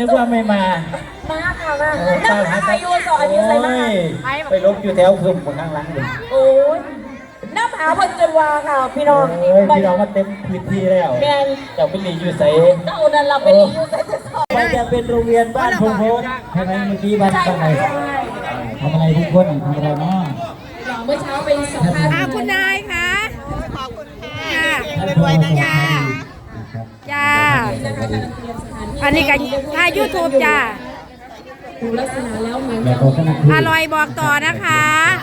นึกว่าไม่มา มาค่ะมาโอ้น้ำหาอายุสอนอายุใส่มาโอ้ยไปลบอยู่แถวคึมบนข้างหลังเลยโอ้ยน้ำหาเพิ่นจนวาค่ะพี่น้องเอ้ยพี่น้องมาเต็มพื้นที่แล้วแม่นเจ้าเป็นหลีอยู่ใส่เจ้านั่นเราเป็นอายุใส่จะสอนมันจะเป็นโรงเรียนบ้านพงโพสใช่ไหมเมื่อกี้บ้านใช่บ้านไหนใช่ทำอะไรทุกคนทำอะไรเนาะเมื่อเช้าไปสัมภาษณ์อ่าคุณนายคะขอบคุณค่ะรวยนะจ้า จ้า อันนี้ก็ถ่ายยูทูบจ้า ดูลักษณะแล้วเหมือนแล้วกับก็คณะครูอร่อยบอกต่อนะคะ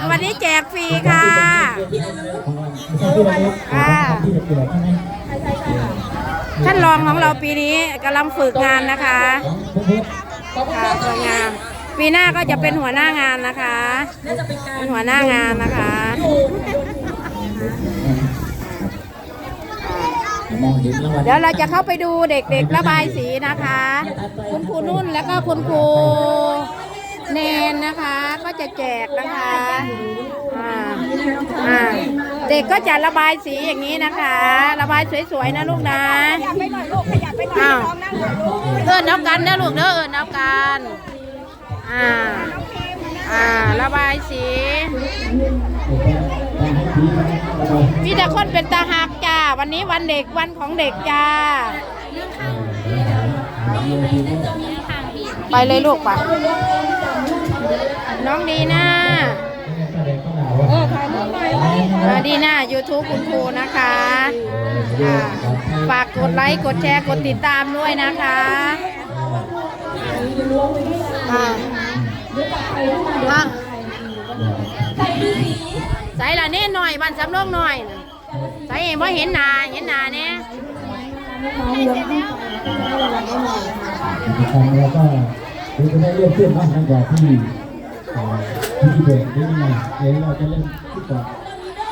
วันนี้แจกฟรีค่ะไม่ใช่ที่ระลึกอ่า ที่จะเกิดใช่ไหมท่านรองของเราปีนี้กำลังฝึกงานนะคะของพงโพสค่ะฝึกงานปีหน้าก็จะเป็นหัวหน้างานนะคะน่าจะเป็นการเป็นหัวหน้างานนะคะ มองเห็นรางวัลเดี๋ยวเราจะเข้าไปดูเด็กๆระบายสีนะคะ คุณครูนุ่นแล้วก็คุณครูเนนนะคะ ก็จะแจกนะคะอ่าอ่าเด็กก็จะระบายสีอย่างนี้นะคะ ระบายสวยๆนะลูกนะอ้าวเอิญเอากันนะลูกเด้อเอิญเอากันอ่าอ่าระบายสี มีแต่คนเป็นตาหักจ้า วันนี้วันเด็กวันของเด็กจ้า ไปเลยลูกไปน้องดีน่าดีน่า YouTube คุณครูนะคะฝากกดไลค์กดแชร์กดติดตามด้วยนะคะอ่าอะ ใส่ละเน่หน่อยบันสำรองหน่อยน่ะใส่เองว่เห็นหนาเห็นหนาเนี่ยของเราก็ดูจะได้เริ่มขึ้นบ้างหลังจากที่เอ่อที่ที่เด็กได้ยังไงเดี๋ยวเราจะเริ่มที่ก่อน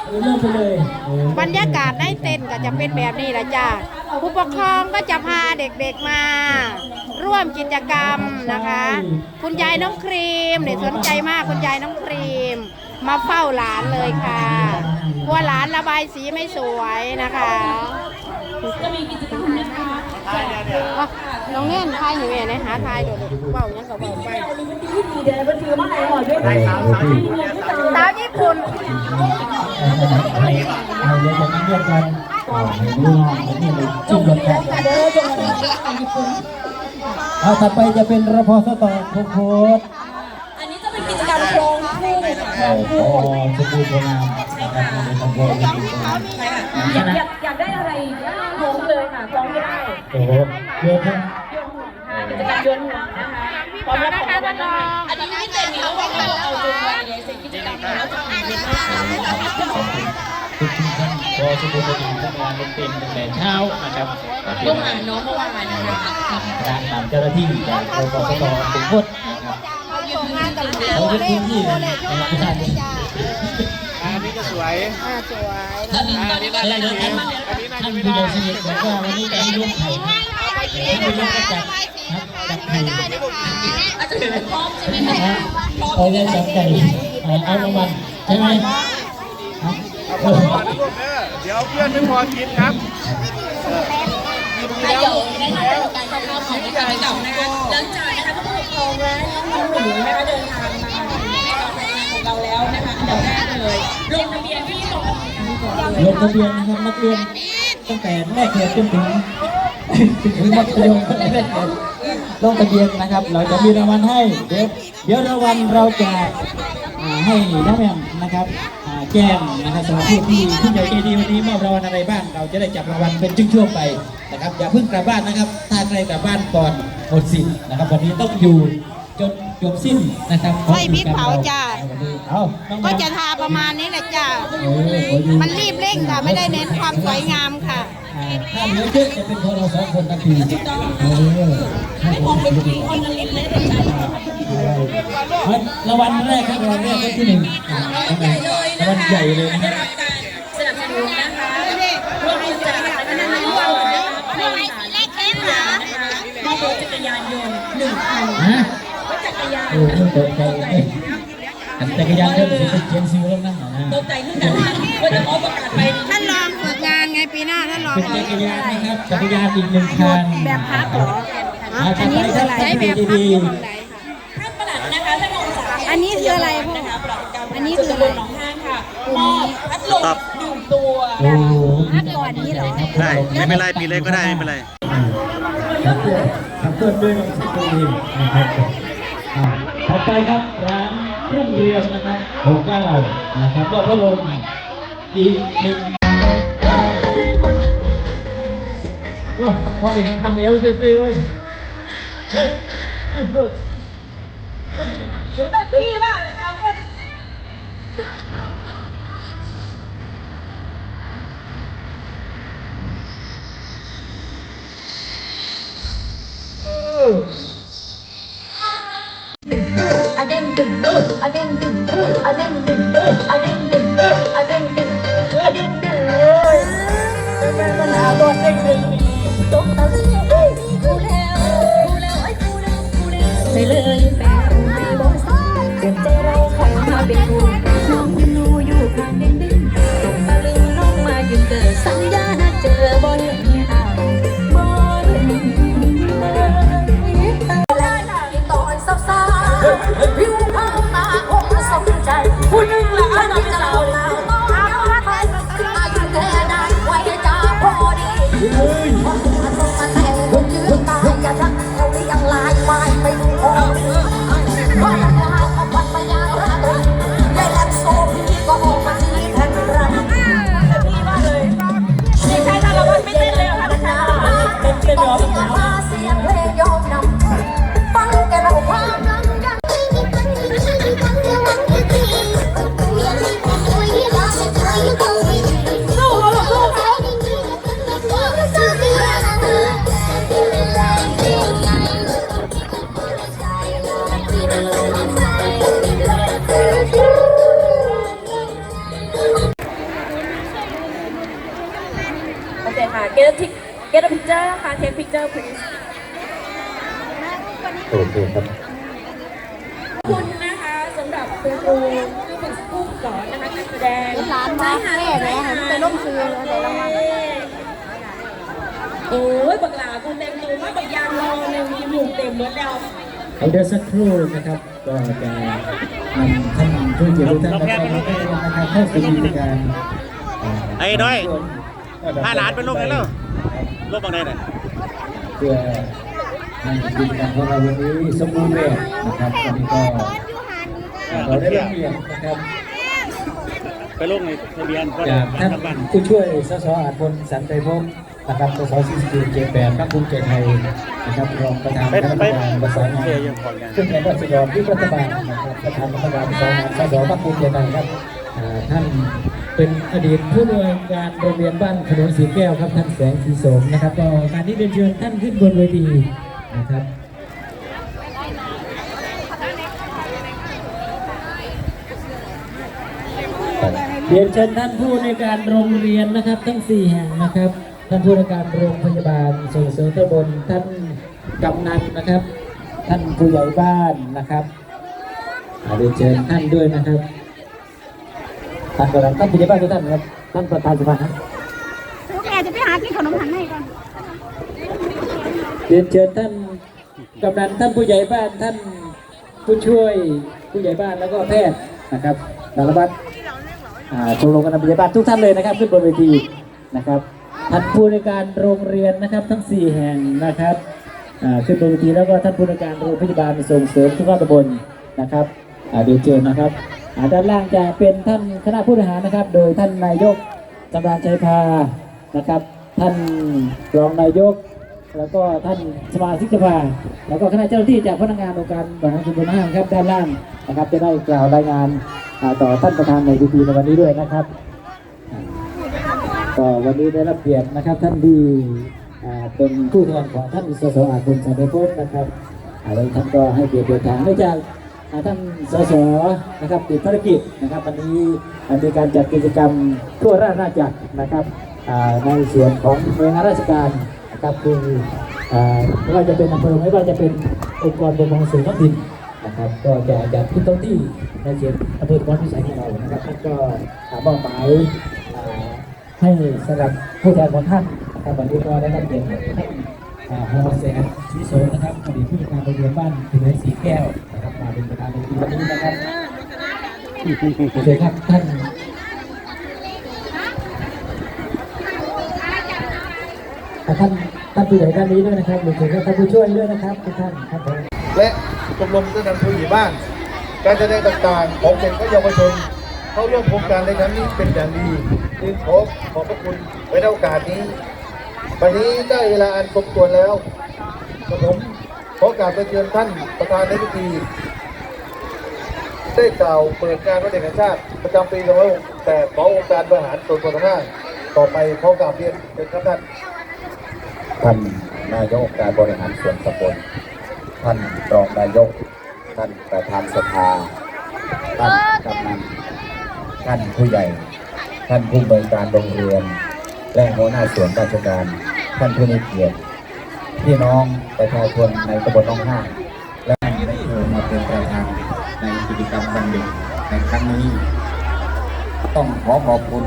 เริ่มไปเลยบรรยากาศในเต้นก็จะเป็นแบบนี้ละจ้าผู้ปกครองก็จะพาเด็กๆมา ร่วมกิจกรรมนะคะ คุณยายน้องครีมเนี่ยสนใจมากคุณยายน้องครีม มาเฝ้าหลานเลยค่ะกลัวหลานระบายสีไม่สวยนะคะจะมีกิจกรรมนะคะอะน้องเน่นทายอยู่แม่นะหาทายโดดๆเบายังกับเบาไปเอาลิมิตที่ดีเดี๋ยวมันถือมาให้หน่อยด้วยสาวญี่ปุ่นเอาเดี๋ยวจะนั่งเรียกกันเอาให้ดูหน่อยให้ดูจุ่มลงกันเด้อจงเลยเอาถัดไปจะเป็นรพสตพงโพส อันนี้จะเป็นกิจกรรมโครงคู่ เอ่อพอสมบูรณ์งามนะครับในตำบลอยากอยากอยากได้อะไรโค้งเลยค่ะโค้งไม่ได้โอ้โหเยอะครับกิจกรรมโยนหัวนะคะพร้อมรับของรางวัลนะคะอันนี้ไม่เต็มแล้วว่าเราเอาจนวันเลยเสร็จกิจกรรมแล้วจะมีเรื่องราวทุกท่านพอสมบูรณ์งามทำงานเป็นเป็นตั้งแต่เช้านะครับร่วมงานน้องเมื่อวานนะคะทางนำเจ้าหน้าที่จากรพสตพงโพสนะครับส่งงานกับเขาเป็นพื้นที่ในการอ่าสวยอะไรเดี๋ยวท่านท่านผู้ใหญ่สนิทบอกว่าวันนี้จะมีเลี้ยงไข่นะท่านผู้ใหญ่ก็จัดครับจัดไข่อาจจะเป็นพร้อมใช่ไหมนะฮะเอาเลี้จัดไก่อ่าเอารางวัลใช่ไหมครับเออเดี๋ยวเพื่อนไม่พอกินครับเดี๋ยวได้ทำการเข้าของกิจกรรมก่านะคะหลังจากนะคะ ผู้ปกครองและน้องหนูนะคะเดินทางมาถึงกาทำงานของเราแล้วนะคะอันดับแรกเลยลงทะเบียนที่กองทัพอากาศก่อนลงทะเบียนนะครับนักเรียนตั้งแต่แรกเกิดจนถึงถึงมัธยมแรกเกิดลงทะเบียนนะครับ เราจะมีรางวัลให้เดี๋ยวเดี๋ยวรางวัลเราจะให้น้องแหม่นะครับแจ้งนะครับสำหรับผู้ที่ผู้ใหญ่ใจดีวันนี้มอบรางวัลอะไรบ้าง เราจะได้จับรางวัลเป็นช่วงๆไปนะครับอย่าเพิ่งกลับบ้านนะครับ ถ้าใครกลับบ้านก่อน หมดสิทธิ์นะครับวันนี้ต้องอยู่จนจบสิ้นนะครับของไฟพริกเผาจ้าวันนี้เอาน้องแหก็ม่มจะทาประมาณนี้แหละจ้าเออขออยู่มันรีบเร่งค่ะ ไม่ได้เน้นความสวยงามค่ะอ่าถ้าเหลือเยอะจะเป็นพวกเราสองคนทันทีเออให้ผมเป็นทีคนละลิ้นเลยรางวัลแรกครับรางวัลแรกที่หนึ่งอ่ารางวัลใหญ่เลยนะครับ สนับสนุนนะคะร่วมบริจาคนะคะในร่วมในสารแข่งขันนะคะมอบรถจักรยานยนต์หนึ่งคัน ฮะรถจักรยานโอ้ยตกใจเลยอันจักรยานเริ่มสิเขียนซิวแล้วนั่งนะตกใจขึ้นกันว่าจะเอาประกาศไปท่านรองฝึกงานไงปีหน้าท่านรองเป็นจักรยานนะครับจักรยานอีกหนึ่งคันแบบพับหรออันนี้คืออะไรแบบพับอยู่ข้างในค่ะท่านประหลัดนะคะท่านองศาอันนี้คืออะไรพ่อนะคะประหลัดกรรมอันนี้คืออะไรหนองห้างค่ะมอบพัดลมหนึ่งตัวโอ้โหพัดก่อนนี้เหรอได้ไม่เป็นไรปีเล็กก็ได้ไม่เป็นไร ครับเพื่อนครับเพื่อนด้วยน้องเทคโนโลยีนะครับต่อไปครับร้านเครื่องเรียนนะครับหกเก้านะครับก็พัดลมอีกหนึ่งโอ้พออีกทำเอวซื่อๆเว้ยเอาแค่อะเด้งดึงดึงอะเด้ง ดึงดึง take picture please โอเคครับ ขอบคุณนะคะสำหรับคุณครูผู้ฝึกผู้สอนนะคะการแสดงร้านมาแม่แม่ให้มันไปร่มซื้อเลยเดี๋ยวเรามาโอ้ยบักหลาคุณเต็มตัวมากบักยางรอหนึ่งจมูกเต็มหมดแล้วเอาเดี๋ยวสักครู่นะครับก็จะนำท่านผู้เกี่ยวข้องนะครับนะครับเข้าสู่กิจการาไอ้น้อยพาหลานไปลงไหนแล้วลงบางไหนน่ะ เพื่อให้กิจกรรมของเราวันนี้สมบูรณ์แบบนะครับวันนี้ก็เราได้รับเกียรตินะครับไปลงในทะเบียนจากท่านผู้ช่วยสสอาจพลสันติภพนะครับสสซีซีเจ็ดแปดพรรคภูมิใจไทยนะครับรองประธานคณะกรรมการประสานงาเที่งผ่อนกันขึ้นในราชดรที่รัฐบาลนะครับประธานคณะกรัฐบาลสองานสสพรรคภูมิใจไทยครับท่าน เป็นอดีตผู้อำนวยการโรงเรียนบ้านขนนสีแก้วครับท่านแสงสีโสมนะครับก็การที่เรียนเชิญท่านขึ้นบนเวทีนะครับเรียนเชิญท่านผู้ในการโรงเรียนนะครับ ทั้งสี่แห่งนะครับ ท่านผู้ในการโรงพยาบาลส่งเสริมตำบลท่านกำนันนะครับ ท่านผู้ใหญ่บ้านนะครับอ่าเรียนเชิญท่านด้วยนะครับ ท่านกำลังท่านผู้ใหญ่บ้านทุกท่านนะครับท่านประธานสภาครับลูกแกจะไปหากินขนมหันให้ก่อนเรียนเชิญท่านกำนันท่านผู้ใหญ่บ้านท่านผู้ช่วยผู้ใหญ่บ้านแล้วก็แพทย์นะครับสารวัตรอ่าชมรมกำนันผู้ใหญ่บ้านทุกท่านเลยนะครับ ขึ้นบนเวทีนะครับท่านผู้ในวยการโรงเรียนนะครับทั้งสี่แห่งนะครับอ่าขึ้นบนเวทีแล้วก็ท่านผู้ในวยการโรงพยาบาลส่งเสริมทุกภาคตำบลนะครับอ่าเรียนเชิญนะครับอ่า ด้านล่างจะเป็นท่านคณะผู้บริหารนะครับ โดยท่านนายกจำรานชัยพานะครับ ท่านรองนายก แล้วก็ท่านสมาชิกสภาแล้วก็คณะเจ้าหน้าที่จากพนักงานองค์การบริหารส่วนตำบลห้างครับด้านล่างนะครับ จะได้กล่าวรายงานต่อท่านประธานในพิธีในวันนี้ด้วยนะครับอ่าก็วันนี้ได้รับเกียรตินะครับท่านที่เป็นผู้แทนของท่านสสอาคุณสันติภพนะครับอ่าแล้วท่านก็ให้เกียรติเดินทางเนื่องจาก ท่านสสนะครับติดภารกิจนะครับวันนี้มีการจัดกิจกรรมทั่วราชอาณาจักรนะครับในส่วนของหน่วยงานราชการนะครับคือไม่ว่าจะเป็นอำเภอไม่ว่าจะเป็นองค์กรปกครองส่วนท้องถิ่นนะครับก็จะจัดขึ้นตรงที่ในเขตอำเภอพรพิสัยของเรานะครับก็อ่ามอบหมายให้สำหรับผู้แทนของท่านนะครับวันนี้ก็ได้รับเกียรติ ท่านอ่าโฮแสนสีโสนะครับอดีตผู้จัดการโรงเรียนบ้านถึงไหนสีแก้วนะครับมาเป็นประธานในปีนี้นะครับโอเคครับท่านท่านท่านผู้ใหญ่ด้านนี้ด้วยนะครับรวมถึงท่านผู้ช่วยด้วยนะครับทุกท่านครับผมและชมรมผู้นำผู้ใหญ่บ้าน การแสดงต่างๆ ของเด็กและเยาวชนเข้าร่วมโครงการในครั้งนี้เป็นอย่างดีจึงขอขอบพระคุณไว้ในโอกาสนี้ วันนี้ได้เวลาอันสมควรแล้วกระผมขอกราบไปเชิญท่านประธานในพิธีได้กล่าวเปิดงานวันเด็กแห่งชาติประจำปี2568ขององค์การบริหารส่วนตำบลห้างต่อไปขอกราบเรียนเป็นครับท่านท่านนายกองค์การบริหารส่วนตำบลท่านรองนายก ท่านประธานสภา ท่านกำนันท่านผู้ใหญ่ ท่านผู้บริการโรงเรียน และหัวหน้าส่วนราชการ ท่านผู้มีเกียรติพี่น้องประชาชนในตำบลหน้องห้าและได้เชิญมาเป็นประธานในกิจกรรมวันเด็กในครั้งนี้ ต้องขอขอบคุณ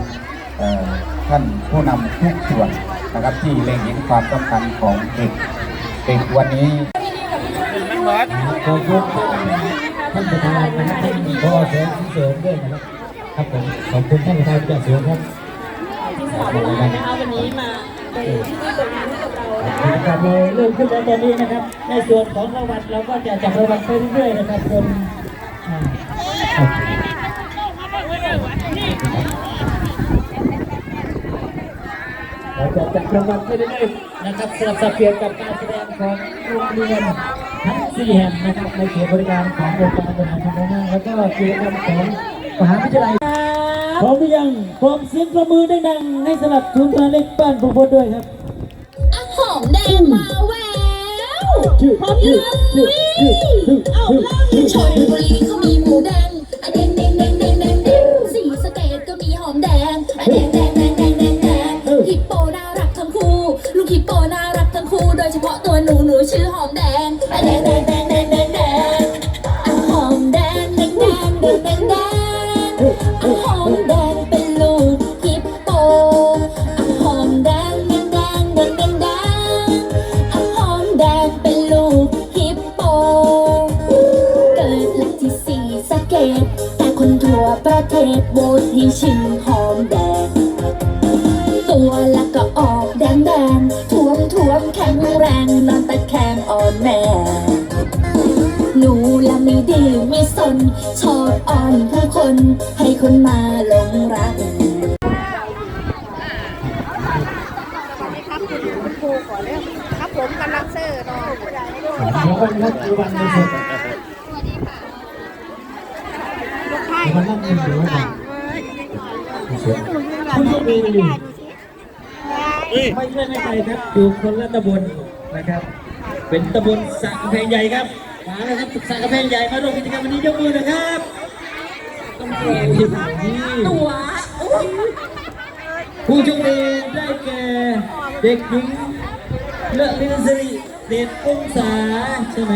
ท่านผู้นำทุกส่วนนะครับที่เล็งเห็นความสำคัญของเด็กเด็กวันนี้ขอบคุณท่านประธานนะครับท่านพอแสนสีโสด้วยนะครับครับผมขอบคุณท่านประธานจากสวนครับ ที่สละเวลานะคะวันนี้มาเป็นที่นี่เป็นงานให้กับเรานะกิจกรรมเราเริ่มขึ้นแล้วตอนนี้นะครับ ในส่วนของรางวัลเราก็จะจับรางวัลไปเรื่อยๆนะครับจนเราจะจับรางวัลไปเรื่อยๆนะครับสลับสับเปลี่ยนกับการแสดงของโรงเรียนทั้งสี่แห่งนะครับในเขตบริการขององค์การบริหารส่วนตำบลห้างแล้วก็กิจกรรมของมหาวิทยาลัย พร้อมหรือยังพร้อมเสียงประมือดังๆให้สลับทุนมาเล็กบ้านพงพดด้วยครับอะหอมแดงมาแววพร้อมยังเอาเล่าชนบุรีเขามีหมูแดงอะแดงแดงแดงแดงแดงแดงสีสะเกดก็มีหอมแดงอะแดงแดงแดงแดงแดงแดงฮิปโปน่ารักทั้งคู่ ลูกฮิปโปน่ารักทั้งคู่ โดยเฉพาะตัวหนูหนูชื่อหอมแดง เทศโหวตให้ชื่อหอมแดง ตัวละก็ออกแดงแดงท่วมท่วมแข็งแรงนอนตะแคงอ่อนแม่ หนูละไม่ดื้อไม่สน ชอบอ่อนผู้คน ให้คนมาหลงรักครับผมกำลังซื้อเนาะขอบคุณครับคือวันในสุดมัน นั่งกินอยู่ว่าคุณโชคดีไม่ใช่ไม่ไกลครับอยู่คนละตำบลนะครับ เป็นตำบลสระกำแพงใหญ่ครับมาแล้วครับสระกำแพงใหญ่มาร่วมกิจกรรมวันนี้ยกมือนะครับนี่ตัวผู้โชคดีได้แก่เด็กหญิงเลอะลินสิริเดชองศาใช่ไหม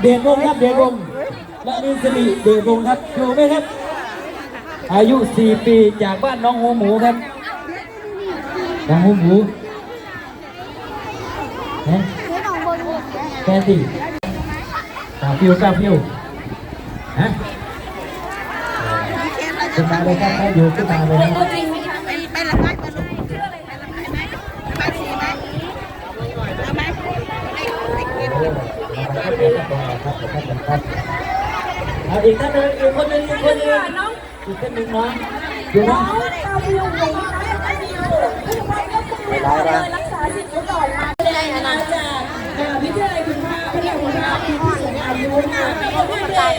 เดชวงครับเดชวงศ์ละลินสิริเดชวงครับอยู่ไหมครับ อายุ 4 ปีจากบ้านน้องหัวหมูครับ น้องหัวหมูฮะแค่สี่กาฟิวกาฟิวฮะขึ้นมาเลยครับอยู่ขึ้นมาเลยครับตัวจริงไหมคะไปละไม้มาลูกชื่ออะไรไปละไม้ไหมไปละไม้สีไหมเอาไหมไปเก็บเอาอีกท่านหนึ่งอีกคนหนึ่งอีกคนหนึ่ง อีกท่านหนึ่งน้องอยู่น้รักษาสิทธิ์ไว้ก่อนมาได้มาจากวิทยาลัยคุณภาพพระเยาคุณภาพที่ผู้สูงอายุค่ะเป็นเด็ก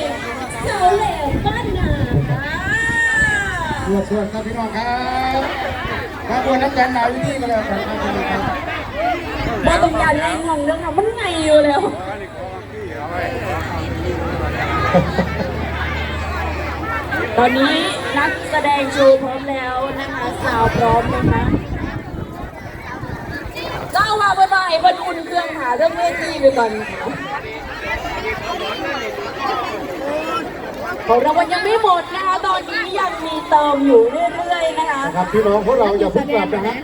สาวแหลมบ้านนาสวัสดีครับพี่น้องครับมาบวนน้ำกันหนาวอยู่นี่ก็แล้วครับพี่น้องครับบอต้องการแรงงงเรื่องมันไงอยู่แล้ว ตอนนี้นักแสดงโชว์พร้อมแล้วนะคะสาวพร้อมนะคะเจ้ามาบ่ายๆเพิ่นอุ่นเครื่องหาเรื่องเวทีไปก่อนค่ะของเราวันยังไม่หมดนะคะ ตอนนี้ยังมีเติมอยู่เรื่อยๆนะคะครับพี่น้องพวกเราอย่าเพิ่งกลับนะฮะ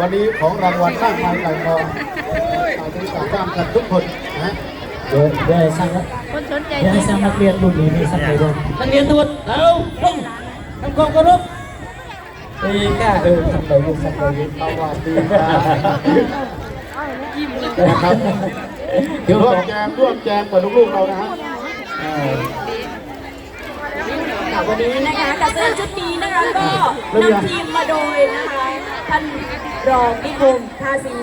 วันนี้ของรางวัลมากมายหลายกองอาจจะติดตามกันทุกคนนะฮะ เดี๋ยวเดี๋ยวให้สร้างนักคนสนใจเดี๋ยวให้สร้างนักเรียนรุ่นนี้มีสักหน่อยด้วยนักเรียนทุกคนเอาลงทำความเคารพตีก้าเออทำไปยุ่งสักหน่อยสวัสดีครับนะครับเดี๋ยวร่วบมอกแจมร่วมแจมกับลูกๆเรานะฮะเออค่ะวันนี้นะคะการแสดงชุดนี้นะคะก็นำทีมมาโดยนะคะท่านรองนิคมทาสี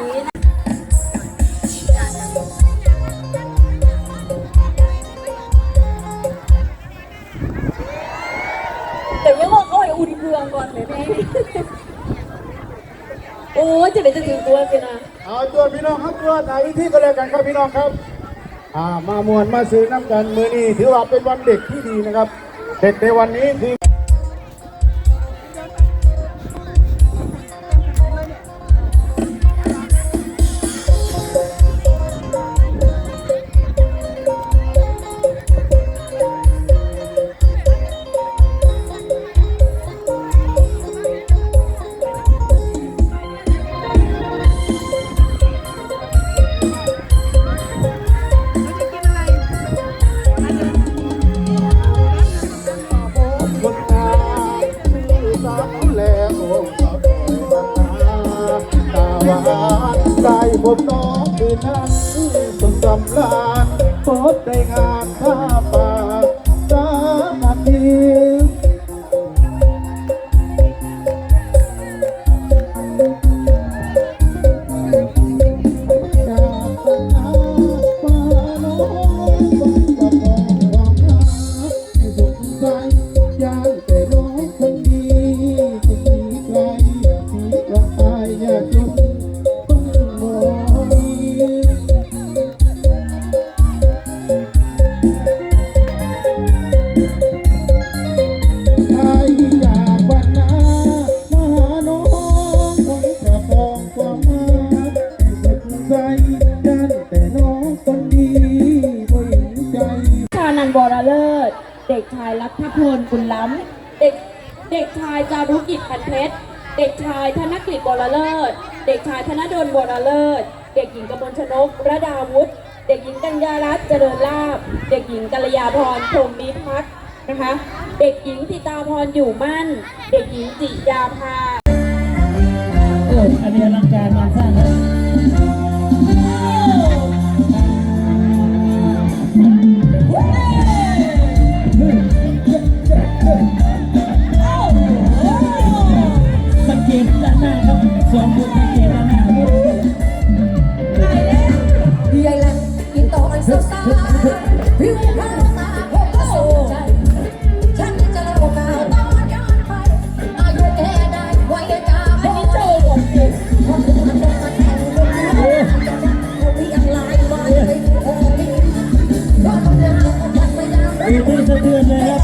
รื่องก่อนเลยแม่โอ้จะได้จะถึงตัวสินะเอาตัวพี่น้องครับตัวไหนที่ก็แล้วกันครับพี่น้องครับอ่ามามวนมาซื้อน้ำกันมือนี้ถือว่าเป็นวันเด็กที่ดีนะครับ เด็กในวันนี้คือ นดลวรเลิศ เด็กหญิงกมลชนกระดาวุฒิ เด็กหญิงกัญญารัตน์เจริญลาภเด็กหญิงกัลยาพรพรมมิพักษ์นะคะ เด็กหญิงธิตาพรอยู่มั่น เด็กหญิงจิยาภาเอออันนี้อลังการงานสร้างนะสังเกตด้านหน้าครับสองคน yeah.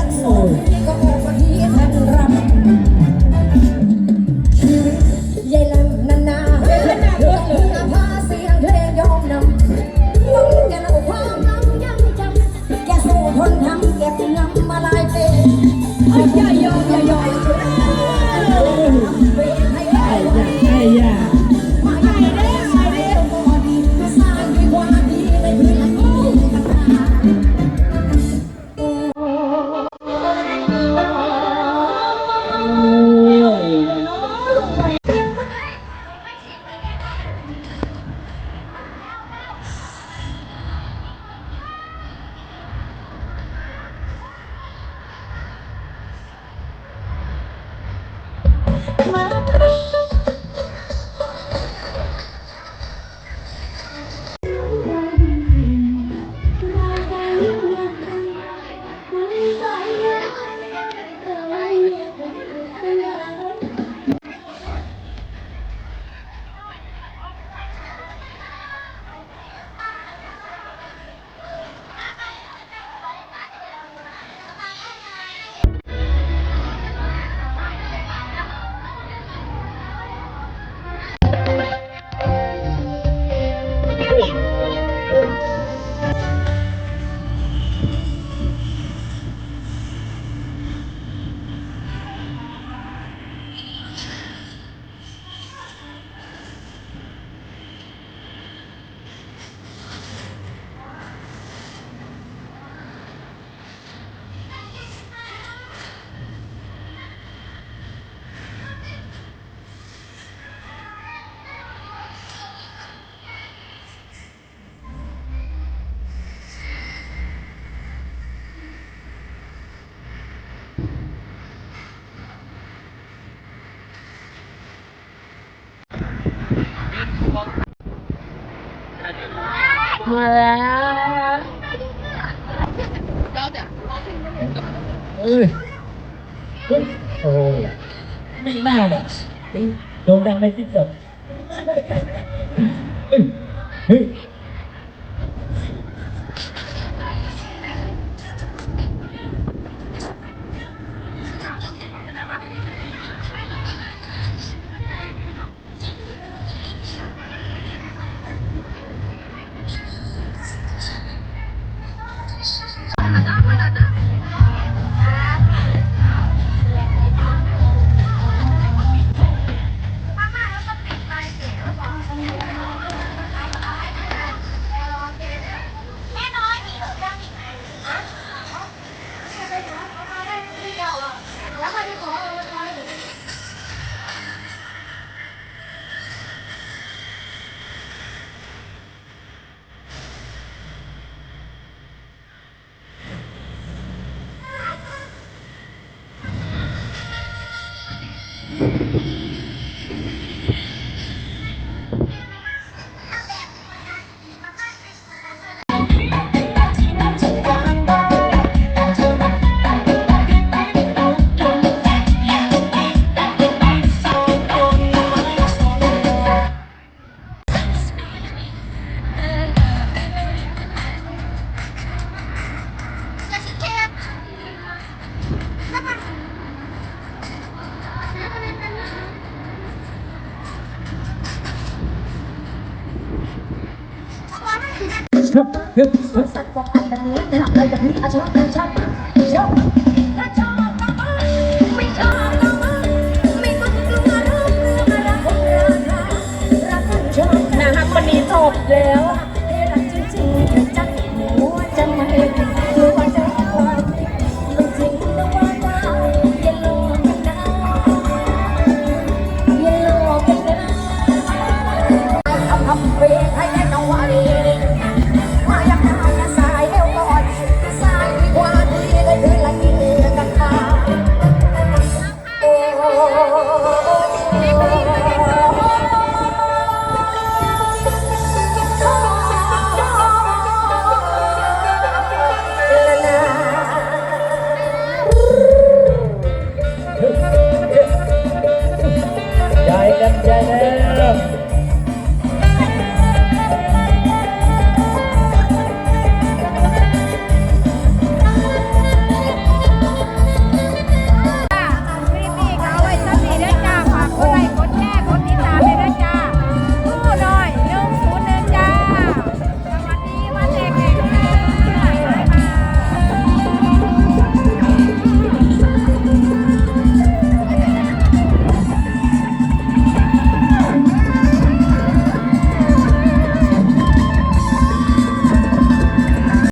มาแล้วเอ้ยเฮ้ ฮึบฮึบฮึบสัตว์บอกแบบนี้แต่หลับเลยแบบนี้อาชอบอาชอบชอบถ้าชอบก็มาไม่ชอบก็มาไม่ต้องกลัวเรื่องเรื่องอะไรของเรารักกันชอบนะคะวันนี้จบแล้ว